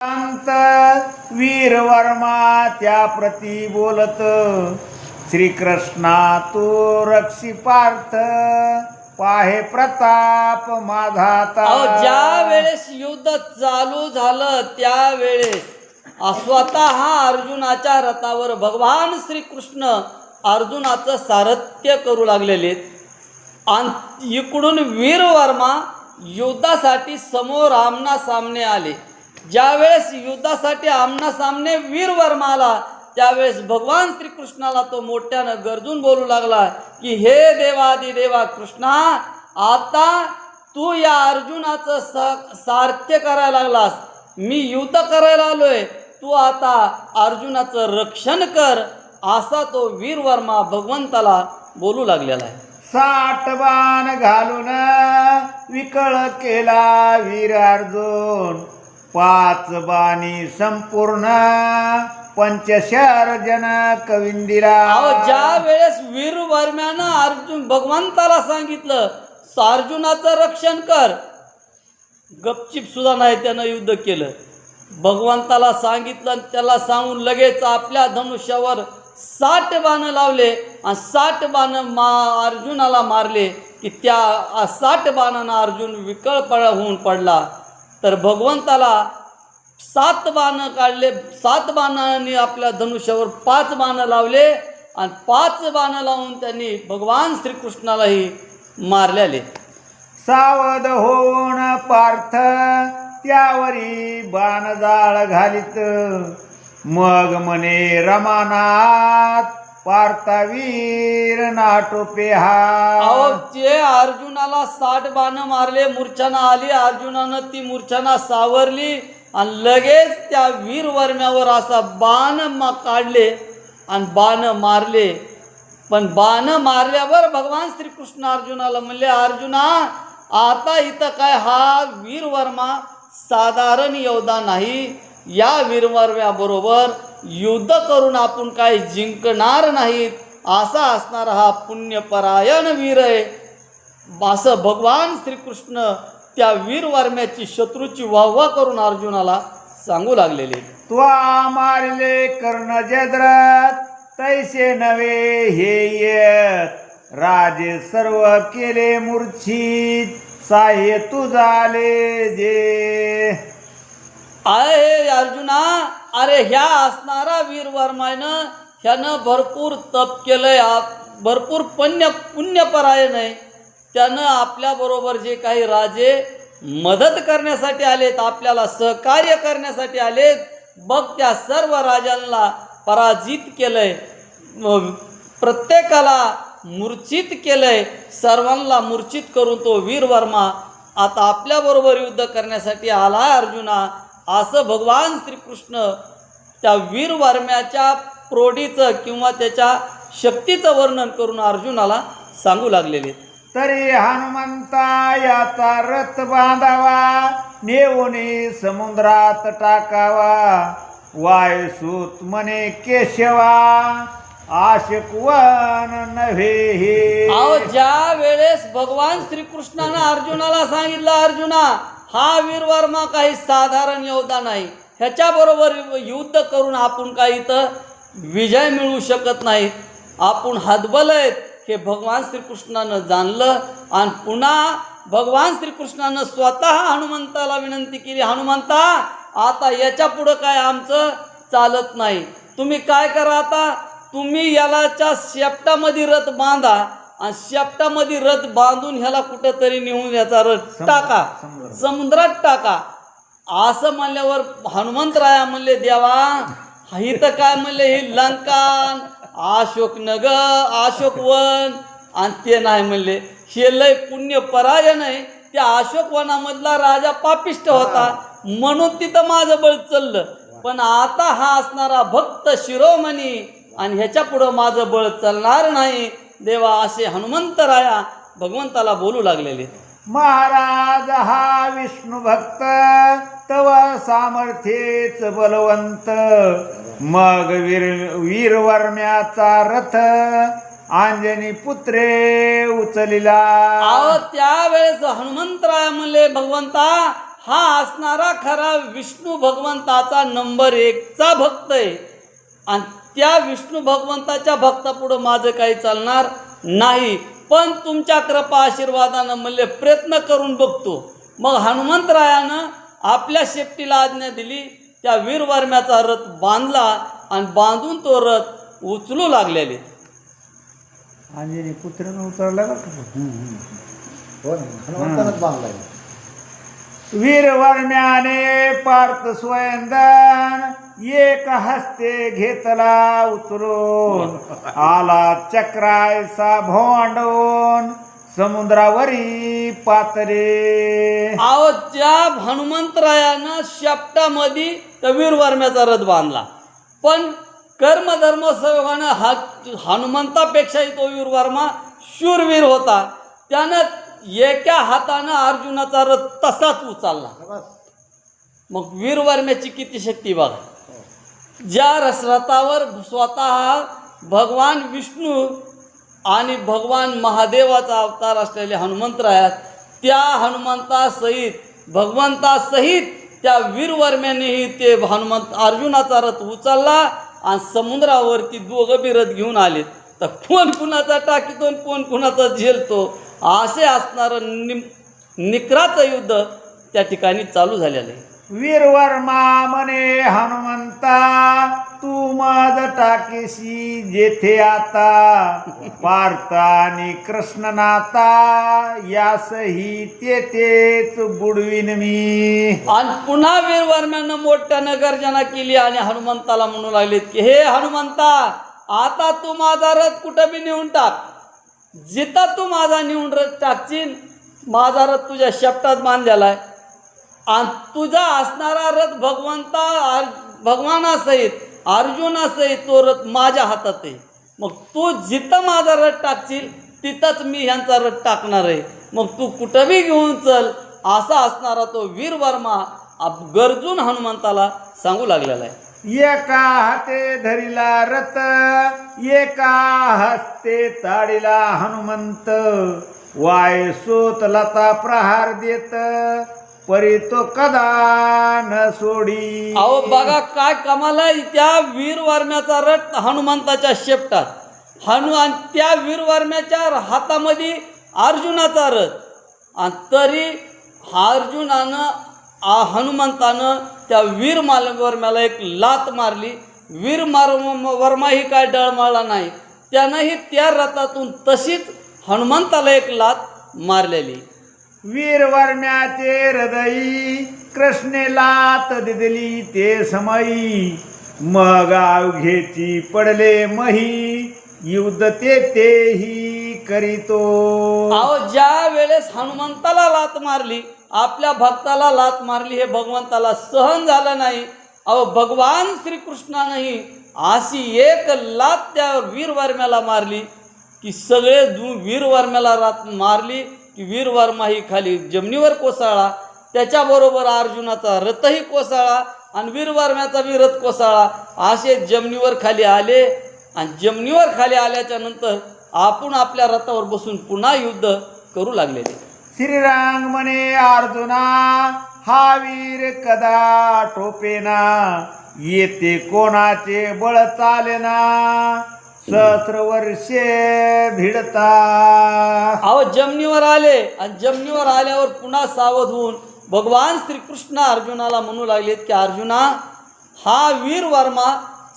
संत वीर वर्मा त्या प्रती बोलत श्रीकृष्णा तू रक्षी पार्थ पाहे प्रताप माझा अहो ज्या वेळेस युद्ध चालू झालं त्यावेळेस स्वतः अर्जुनाच्या रथावर भगवान श्रीकृष्ण अर्जुनाचं सारथ्य करू लागलेले. आणि इकडून वीरवर्मा युद्धासाठी समोर आमना सामने आले. ज्यावेळेस युद्धासाठी आमनासामने वीरवर्मा आला त्यावेळेस भगवान श्रीकृष्णाला तो मोठ्यानं गरजून बोलू लागला की हे देवादि देवा कृष्णा आता तू या अर्जुनाचं स सार्थ्य करायला लागलास. मी युद्ध करायला आलोय. तू आता अर्जुनाचं रक्षण कर असा तो वीरवर्मा भगवंताला बोलू लागलेला आहे. साठवान घालून विकळ केला वीर अर्जुन. पाच बाणी संपूर्ण पंचशार जन कविंदिरा. अहो ज्या वेळेस वीर वर्म्यानं अर्जुन भगवंताला सांगितलं अर्जुनाचं रक्षण कर. गपचिप सुद्धा नाही त्यानं युद्ध केलं. भगवंताला सांगितलं आणि त्याला सांगून लगेच आपल्या धनुष्यावर साठ बाणं लावले आणि साठ बाणं मा अर्जुनाला मारले की त्या साठ बाणांना अर्जुन विकळ पड होऊन पडला. तर भगवंताला सात बाणं काढले सात बाणांनी आपल्या धनुष्यावर पाच बाणं लावले आणि पाच बाणं लावून त्यांनी भगवान श्रीकृष्णालाही मारलेले. सावध होऊन पार्थ त्यावरी बाणजाळ घालीत. मग म्हणे रमानाथ पार्थवीर नाटोपे अहो हा जे अर्जुनाला साठ बाणं मारले मूर्छना आली अर्जुनानं ती मूर्छना सावरली आणि लगेच त्या वीरवर्म्यावर असा बाण मा काढले आणि बाण मारले. पण बाण मारल्यावर भगवान श्रीकृष्ण अर्जुनाला म्हणले अर्जुना आता इथं काय हा वीरवर्मा साधारण योद्धा नाही. या वीरवर्म्याबरोबर युद्ध करून आपण काही जिंकणार नाहीत असा असणारा हा पुण्यपरायण वीर आहे. असं भगवान श्रीकृष्ण त्या वीरवर्म्याची शत्रूची वाहवा करून अर्जुनाला सांगू लागलेले. त्वा मारले कर्ण जद्रथ तैसे नवे हे येत. राजे सर्व केले मूर्छित साह्य तू झाले जे. आहे अर्जुना. अरे ह्या असणारा वीर वर्मानं ह्यानं भरपूर तप केलंय. आप- भरपूर पुण्य पुण्यपरायण आहे. त्यानं आपल्याबरोबर जे काही राजे मदत करण्यासाठी आलेत आपल्याला सहकार्य करण्यासाठी आलेत बघ त्या सर्व राजांना पराजित केलंय. प्रत्येकाला मूर्छित केलंय. सर्वांना मूर्छित करून तो वीरवर्मा आता आपल्याबरोबर युद्ध करण्यासाठी आला अर्जुना. असं भगवान श्रीकृष्ण त्या वीरवर्म्याच्या प्रोढीचं किंवा त्याच्या शक्तीचं वर्णन करून अर्जुनाला सांगू लागलेले तरी हनुमंता याचा रथ बांधावा नेऊने समुद्रात टाकावा वायुसूत म्हणे केशवा आशकवन नव्हे हे अहो ज्या वेळेस भगवान श्रीकृष्णानं अर्जुनाला सांगितलं अर्जुना हा वीरवर्मा काही साधारण योद्धा नाही. ह्याच्याबरोबर युद्ध करून आपण काही तर विजय मिळवू शकत नाही आपण हतबल आहेत हे भगवान श्रीकृष्णानं जाणलं आणि पुन्हा भगवान श्रीकृष्णानं स्वतः हनुमंताला विनंती केली हनुमंता आता याच्या पुढं काय आमचं चालत नाही. तुम्ही काय करा आता? तुम्ही यालाच्या शेपटामध्ये रथ बांधा आणि शेपटामध्ये रथ बांधून ह्याला कुठंतरी नेऊन याचा रथ टाका. समुद्रात. टाका. असं म्हणल्यावर हनुमंतराया म्हणले देवा हा इथं काय म्हणले ही लंकान अशोकनगर अशोकवन आणि ते नाही म्हणले. हे लय पुण्य परायण आहे. त्या अशोकवनामधला राजा पापिष्ट होता. म्हणून तिथं माझं बळ चाललं. पण आता हा असणारा भक्त शिरोमणी आणि ह्याच्या पुढं माझं बळ चालणार नाही. देवा असे हनुमंतराया भगवंताला बोलू लागलेले. महाराज हा विष्णू भक्त तव सामर्थ्येच बलवंत. मग वीर वीरवर्म्याचा रथ अंजनी पुत्रे उचलिला. अहो त्यावेळेस हनुमंतराय म्हणले भगवंता हा असणारा खरा विष्णू भगवंताचा नंबर एकचा भक्त आहे. आणि त्या विष्णू भगवंताच्या भक्तापुढं माझं काही चालणार नाही. पण तुमच्या कृपा आशीर्वादानं म्हणले प्रयत्न करून बघतो. मग हनुमंतरायानं आपल्या शेपटीला आज्ञा दिली त्या वीरवर्म्याचा रथ बांधला आणि बांधून तो रथ उचलू लागलेले. अंजनी पुत्रानं उतरला का हो. हनुमंतानच वीरवर्म्याने पार्थ स्वयंदान एक हस्ते घेतला उचलून. आला चक्रायसा भोंडवून. समुद्रावरी पातरे आहो त्या हनुमंतरायानं शेपटामध्ये त्या वीरवर्म्याचा रथ बांधला. पण कर्मधर्म सहयोगानं हा हनुमंतापेक्षाही तो वीरवर्मा शूरवीर होता. त्यानं एका हातानं अर्जुनाचा रथ तसाच उचलला. बस. मग वीरवर्म्याची किती शक्ती बघा. ज्या रथावर स्वतः भगवान विष्णू आणि भगवान महादेवाचा अवतार असलेले हनुमंतरायात त्या हनुमंतासहित भगवंतासहित त्या वीरवर्म्यानेही ते हनुमंत अर्जुनाचा रथ उचलला आणि समुद्रावरती दोघं बी रथ घेऊन आले. तर कोण कुणाचा टाकीतो आणि कोण कुणाचा झेलतो? असे असणारं नि निकराचं युद्ध त्या ठिकाणी चालू झालेलं आहे. वीरवर्मा म्हणे हनुमंता तू माझ टाकेशी जेथे आता पार्थ आणि कृष्ण नाता यासही तेथेच बुडवीन मी. आणि पुन्हा वीरवर्म्यानं मोठ्यानं गर्जना केली आणि हनुमंताला म्हणू लागले की हे हनुमंता आता तू माझा रथ कुठं बी नेऊन टाक. जिथं तू माझा नेऊन रथ टाकशील माझा रथ तुझ्या शेपटात बांधलेला आहे. तुझा असणारा रथ भगवंता आर- भगवानासहित अर्जुनासहित तो रथ माझ्या हातात आहे. मग तू जिथं माझा रथ टाकशील तिथंच मी ह्यांचा रथ टाकणार आहे. मग तू कुठंही घेऊन चल असा असणारा तो वीरवर्मा वर्मा गरजून हनुमंताला सांगू लागलेला आहे. एका हाते धरिला रथ एका हस्ते ताडिला हनुमंत. वाय सोत लता प्रहार देत परी तो कदा न सोडी. अहो बघा काय कमाल आहे. त्या वीरवर्म्याचा रथ हनुमंताच्या शेपटात. हनुमान त्या वीरवर्म्याच्या हातामध्ये अर्जुनाचा रथ. आणि तरी अर्जुनानं आ हनुमंतानं त्या वीर माल वर्म्याला एक लात मारली. वीर मार वर्माही काय डळमळला नाही. त्यानंही त्या रथातून तशीच हनुमंताला एक लात मारलेली. वीरवर्म्याचे हृदयी कृष्णे लात दिदली ते समयी मग अवघेची पडले मही युद्ध ते तेही करीतो. अहो ज्या वेळेस हनुमंताला लात मारली आपल्या भक्ताला लात मारली हे भगवंताला सहन झालं नाही. अहो भगवान श्रीकृष्णानंही अशी एक लात त्या वीरवर्म्याला मारली की सगळे दु वीरवर्म्याला रात मारली की वीरवर्मा ही खाली जमिनीवर कोसळला. त्याच्याबरोबर अर्जुनाचा रथही कोसळला आणि वीरवर्म्याचा बी रथ कोसळला. असे जमिनीवर खाली आले आणि जमिनीवर खाली आल्याच्यानंतर आपण आपल्या रथावर बसून पुन्हा युद्ध करू लागलेले. श्रीरांग म्हणे अर्जुना हा वीर कदा टोपेना? येते कोणाचे बळ चालेना? सहस्र वर्षे भिडता. अहो जमिनीवर आले आणि जमिनीवर आल्यावर पुन्हा सावध होऊन भगवान श्रीकृष्ण अर्जुनाला म्हणू लागलेत की अर्जुना हा वीर वर्मा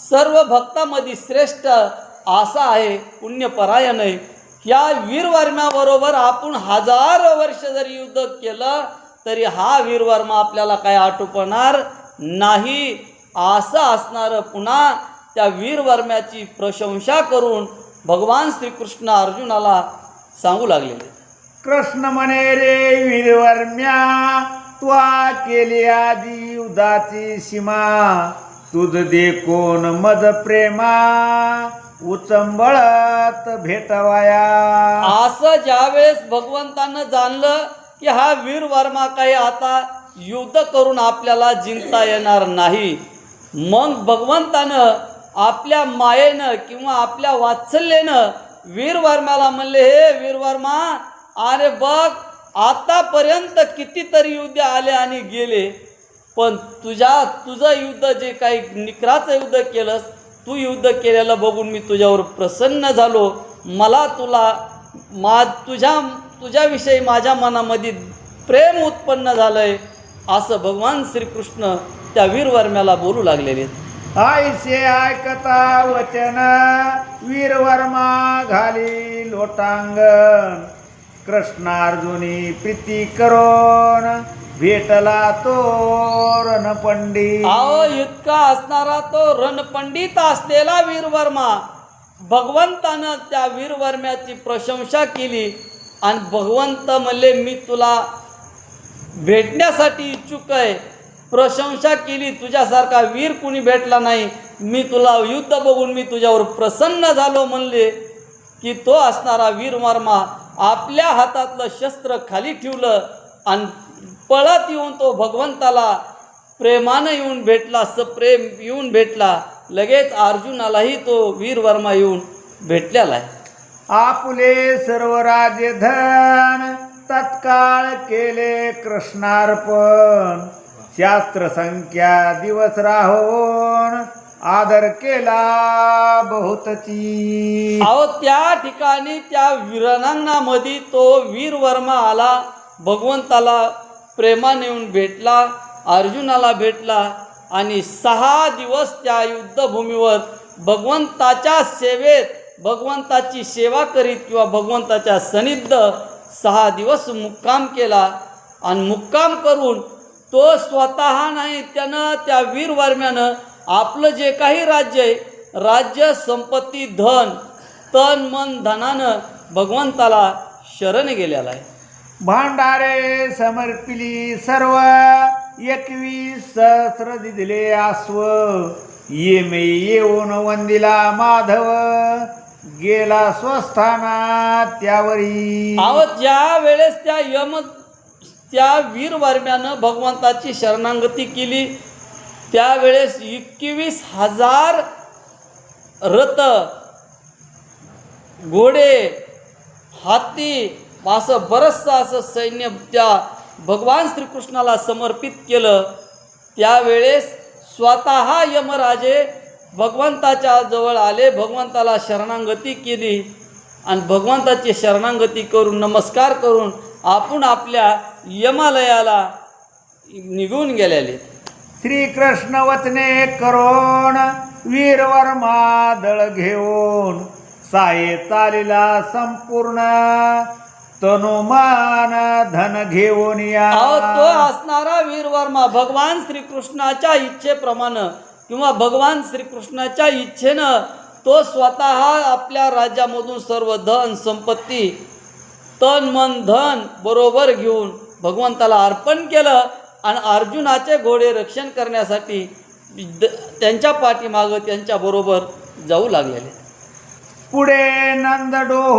सर्व भक्तामध्ये श्रेष्ठ असा आहे पुण्यपरायण आहे. या वीरवर्म्याबरोबर आपण हजारो वर्ष जरी युद्ध केलं तरी हा वीरवर्मा आपल्याला काय आटोपणार नाही. असं असणारं पुन्हा त्या वीरवर्म्याची प्रशंसा करून भगवान श्रीकृष्ण अर्जुनाला सांगू लागलेले. कृष्ण म्हणे रे वीरवर्म्या त्वा केली आधी उदाची सीमा. तुझ दे कोण मज प्रेमा उचंबळत भेटवाया. असं ज्यावेळेस भगवंतानं जाणलं की हा वीर वर्मा काही आता युद्ध करून आपल्याला जिंकता येणार नाही मग भगवंतानं आपल्या मायेनं किंवा आपल्या वात्सल्यानं वीरवर्माला म्हणले हे वीरवर्मा अरे बघ आतापर्यंत कितीतरी युद्ध आले आणि गेले पण तुझ्या तुझं युद्ध जे काही निकराचं युद्ध केलंस तू युद्ध केलेलं बघून मी तुझ्यावर प्रसन्न झालो मला तुला मा तुझ्या तुझ्याविषयी माझ्या मनामध्ये प्रेम उत्पन्न झालं आहे असं भगवान श्रीकृष्ण त्या वीरवर्म्याला बोलू लागलेले आहेत. आयसे ऐकता वचन वीरवर्मा घाली लोटांगण. कृष्णार्जुनी प्रीती करोन भेटला तो रणपंडित. अहो इतका असणारा तो रणपंडित असलेला वीरवर्मा. भगवंतानं त्या वीरवर्म्याची प्रशंसा केली आणि भगवंत म्हणले मी तुला भेटण्यासाठी इच्छुक आहे. प्रशंसा केली तुझ्यासारखा वीर कुणी भेटला नाही. मी तुला युद्ध बघून मी तुझ्यावर प्रसन्न झालो म्हणले की तो असणारा वीरवर्मा आपल्या हातातलं शस्त्र खाली ठेवलं आणि पळत येऊन तो भगवंताला प्रेमानं येऊन भेटला सप्रेम येऊन भेटला. लगेच अर्जुनालाही तो वीरवर्मा येऊन भेटलेला आहे. आपुले सर्व राजधन तत्काळ केले कृष्णार्पण. शास्त्र संख्या दिवस राहून. आदर केला बहुतची. अहो त्या ठिकाणी त्या वीरांगणामध्ये तो वीरवर्मा आला भगवंताला प्रेमाने येऊन भेटला अर्जुनाला भेटला आणि सहा दिवस त्या युद्धभूमीवर भगवंताच्या सेवेत भगवंताची सेवा करीत किंवा भगवंताच्या सनिद्ध सहा दिवस मुक्काम केला आणि मुक्काम करून तो स्वतः नाही त्यानं त्या वीरवर्म्यानं आपलं जे काही राज्य आहे राज्य संपत्ती धन तन मन धनानं भगवंताला शरण गेलेला आहे. भांडारे समर्पिली सर्व एकवीस सहस्र दिले आस्व. ये मे येऊन वंदिला माधव गेला स्वस्थानात त्यावरी. अहो ज्या वेळेस त्या यम त्या वीरवर्म्यानं भगवंताची शरणागती केली. त्यावेळेस एकवीस हजार रथ घोडे हाती असं बरंचसं असं सैन्य त्या भगवान श्रीकृष्णाला समर्पित केलं. त्यावेळेस स्वतः यमराजे भगवंताच्या जवळ आले. भगवंताला शरणागती केली आणि भगवंताची शरणागती करून नमस्कार करून आपण आपल्या यमालयाला निघून गेलेले श्रीकृष्ण वचने करोण वीरवर्मा दळ घेऊन साये चालिला संपूर्ण तनुमान धन घेऊन या. तो असणारा वीरवर्मा भगवान श्रीकृष्णाच्या इच्छेप्रमाणे किंवा भगवान श्रीकृष्णाच्या इच्छेनं तो स्वतः आपल्या राज्यामधून सर्व धन संपत्ती तन मन धन बरोबर घेऊन भगवंताला अर्पण केलं आणि अर्जुनाचे घोडे रक्षण करण्यासाठी द- त्यांच्या पाठीमागं त्यांच्याबरोबर जाऊ लागलेले. पुढे नंदडो